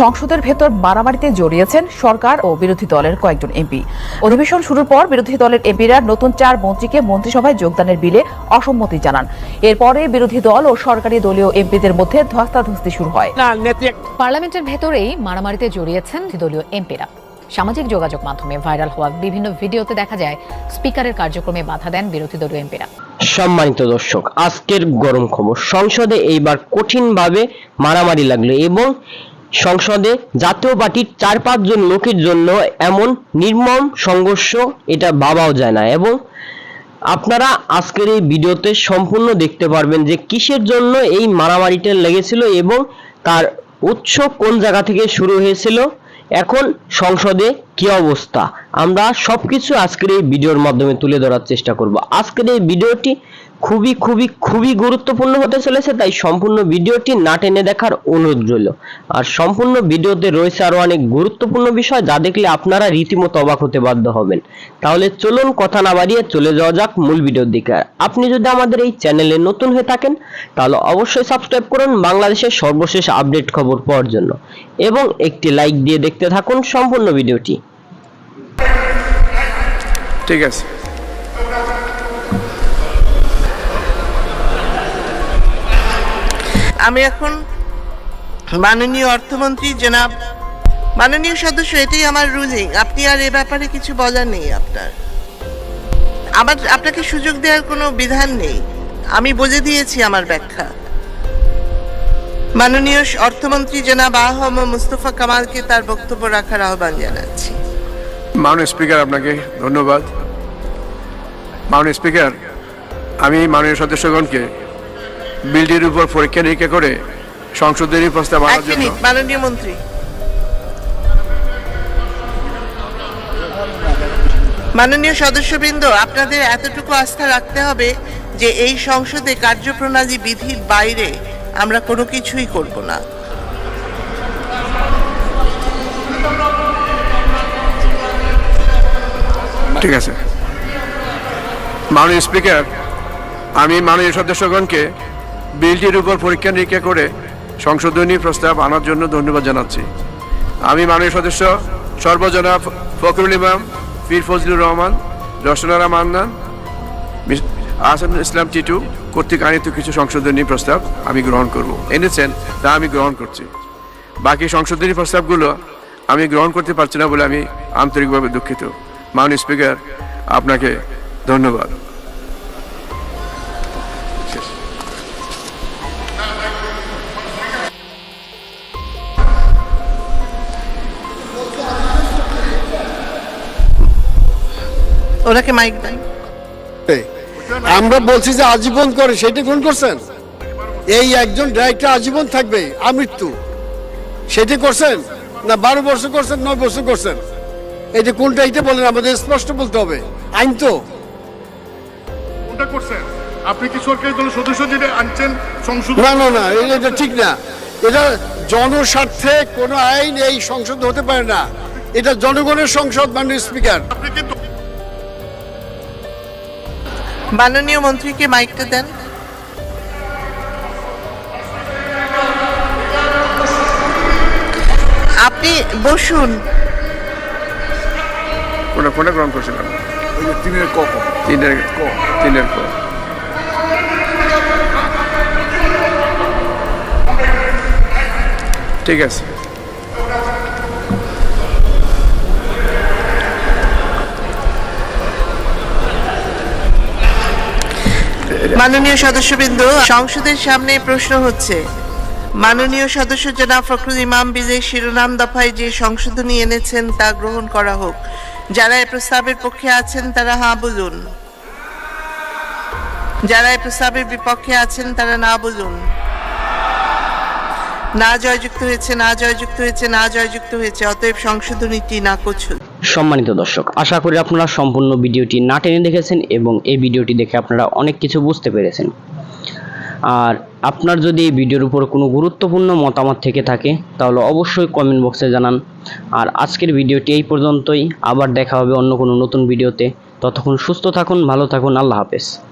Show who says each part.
Speaker 1: সংসদের ভেতর মারামারিতে জড়িয়েছেন সরকার ও বিরোধী দলের কয়েকজন এমপি। অধিবেশন শুরুর পর বিরোধী দলের এমপিরা নতুন চার মন্ত্রীকে মন্ত্রিসভায় যোগদানের বিলে অসম্মতি জানান। এরপরে বিরোধী দল ও সরকারি দলীয় এমপিদের মধ্যে ধস্তাধস্তি শুরু হয়।
Speaker 2: পার্লামেন্টের ভেতরেই মারামারিতে জড়িয়েছেন দলীয় এমপিরা। সামাজিক যোগাযোগ মাধ্যমে ভাইরাল হওয়া বিভিন্ন ভিডিওতে দেখা যায় স্পিকারের কার্যক্রমে বাধা দেন বিরোধী দলীয় এমপিরা।
Speaker 3: সম্মানিত দর্শক আজকের গরম খবর। সংসদে এইবার কঠিনভাবে মারামারি লাগল এবং সংসদে জাতীয় পার্টির চার পাঁচজন লোকের জন্য এমন নির্মম সংঘর্ষ এটা ভাবাও যায় না। এবং আপনারা আজকের এই ভিডিওতে সম্পূর্ণ দেখতে পারবেন যে কিসের জন্য এই মারামারিটা লেগেছিল এবং তার উৎস কোন জায়গা থেকে শুরু হয়েছিল। এখন সংসদে কি অবস্থা? আমরা সবকিছু আজকের এই ভিডিওর মাধ্যমে তুলে ধরার চেষ্টা করব। আজকের এই ভিডিওটি খুবই খুবই খুবই গুরুত্বপূর্ণ হতে চলেছে, তাই সম্পূর্ণ ভিডিওটি না টেনে দেখার অনুরোধ রইল। আর সম্পূর্ণ ভিডিওতে রয়েছে আরও অনেক গুরুত্বপূর্ণ বিষয়, যা দেখলে আপনারা রীতিমতো অবাক হতে বাধ্য হবেন। তাহলে চলুন কথা না বাড়িয়ে চলে যাওয়া যাক মূল ভিডিওর দিকে। আপনি যদি আমাদের এই চ্যানেলে নতুন হয়ে থাকেন, তাহলে অবশ্যই সাবস্ক্রাইব করুন বাংলাদেশের সর্বশেষ আপডেট খবর পাওয়ার জন্য। এবং একটি লাইক দিয়ে দেখতে থাকুন সম্পূর্ণ ভিডিওটি।
Speaker 4: ঠিক আছে।
Speaker 5: আমি এখন মাননীয় অর্থমন্ত্রী জনাব, মাননীয় সদস্য, এটাই আমার রুলিং আপনি আর এ ব্যাপারে কিছু বলার নেই আপনার। আমার, আপনাকে সুযোগ দেওয়ার কোনো বিধান নেই। আমি বলে দিয়েছি আমার ব্যাখ্যা। মাননীয় অর্থমন্ত্রী জনাব আহম মুস্তফা কামালকে তার বক্তব্য রাখার আহ্বান জানাচ্ছি।
Speaker 4: মাননীয় স্পিকার আপনাকে ধন্যবাদ। মাননীয় স্পিকার আমি মাননীয় সদস্যগণকে বিলটির উপর পরীক্ষা নিরীক্ষা করে সংসদের প্রস্তাব আনার জন্য
Speaker 5: মাননীয় মন্ত্রী। মাননীয় সদস্যবৃন্দ আপনাদের এতটুকু আস্থা রাখতে হবে যে এই সংসদে কার্যপ্রণালী বিধির বাইরে আমরা কোনো কিছুই করব না।
Speaker 4: ঠিক আছে। মাননীয় স্পিকার, আমি মাননীয় সদস্যগণকে বিলটির উপর পরীক্ষা নিরীক্ষা করে সংশোধনী প্রস্তাব আনার জন্য ধন্যবাদ জানাচ্ছি। আমি মাননীয় সদস্য সর্বজনা ফখরুল ইমাম পীর ফজলুর রহমান, রসনারা মান্নান আসাদ ইসলাম টিটু কর্তৃক আনিত কিছু সংশোধনী প্রস্তাব আমি গ্রহণ করব। এনেছেন তা আমি গ্রহণ করছি। বাকি সংশোধনী প্রস্তাবগুলো আমি গ্রহণ করতে পারছি না বলে আমি আন্তরিকভাবে দুঃখিত। মাননীয় স্পিকার আপনাকে ধন্যবাদ।
Speaker 5: ওনাকে মাইক দেন।
Speaker 6: আমরা বলছি যে আজীবন করে সেটা কোন করছেন? এই একজন ডাইরেক্টর আজীবন থাকবে আমৃত্যু। সেটি করছেন? না বারো বছর করছেন নয় বছর করছেন? এটা কোনটা এটা বলেন আমাদের স্পষ্ট বলতে হবে। আইন তো।
Speaker 7: কোনটা করছেন? আপনি কি সরকারি দলের সদস্য যেটা আনছেন সংসদ
Speaker 6: না না না এটা- এটা ঠিক না। এটা জনস্বার্থে কোনো আইন এই সংসদ হতে পারে না। এটা জনগণের সংসদ মাননীয় স্পিকার।
Speaker 7: আপনি কিন্তু
Speaker 5: মাননীয় মন্ত্রীকে মাইকটা দেন? আপনি বসুন।
Speaker 4: কোনটা কোনটা গ্রহণ করছিলাম?
Speaker 7: তিনের ক ক।
Speaker 4: তিনের ক তিনের ক। ঠিক আছে।
Speaker 5: মাননীয় সদস্যবৃন্দ সংসদের সামনে প্রশ্ন হচ্ছে মাননীয় সদস্য জনাব ফখরুল ইমাম, বিজয় শিরোনাম দফায় যে সংশোধনী এনেছেন তা গ্রহণ করা হোক। যারা এই প্রস্তাবের পক্ষে আছেন তারা হ্যাঁ বলুন। যারা এই প্রস্তাবের বিপক্ষে আছেন তারা না বলুন। না জয়যুক্ত হয়েছে, না জয়যুক্ত হয়েছে, না জয়যুক্ত হয়েছে, অতএব সংশোধনীটি না হল
Speaker 3: সম্মানিত দর্শক, আশা করি আপনারা সম্পূর্ণ ভিডিওটি না টেনে দেখেছেন এবং এই ভিডিওটি দেখে আপনারা অনেক কিছু বুঝতে পেরেছেন। আর আপনার যদি এই ভিডিওর উপর কোনো গুরুত্বপূর্ণ মতামত থেকে থাকে, তাহলে অবশ্যই কমেন্ট বক্সে জানান। আর আজকের ভিডিওটি এই পর্যন্তই। আবার দেখা হবে অন্য কোনো নতুন ভিডিওতে। ততক্ষণ সুস্থ থাকুন, ভালো থাকুন, আল্লাহ হাফেজ।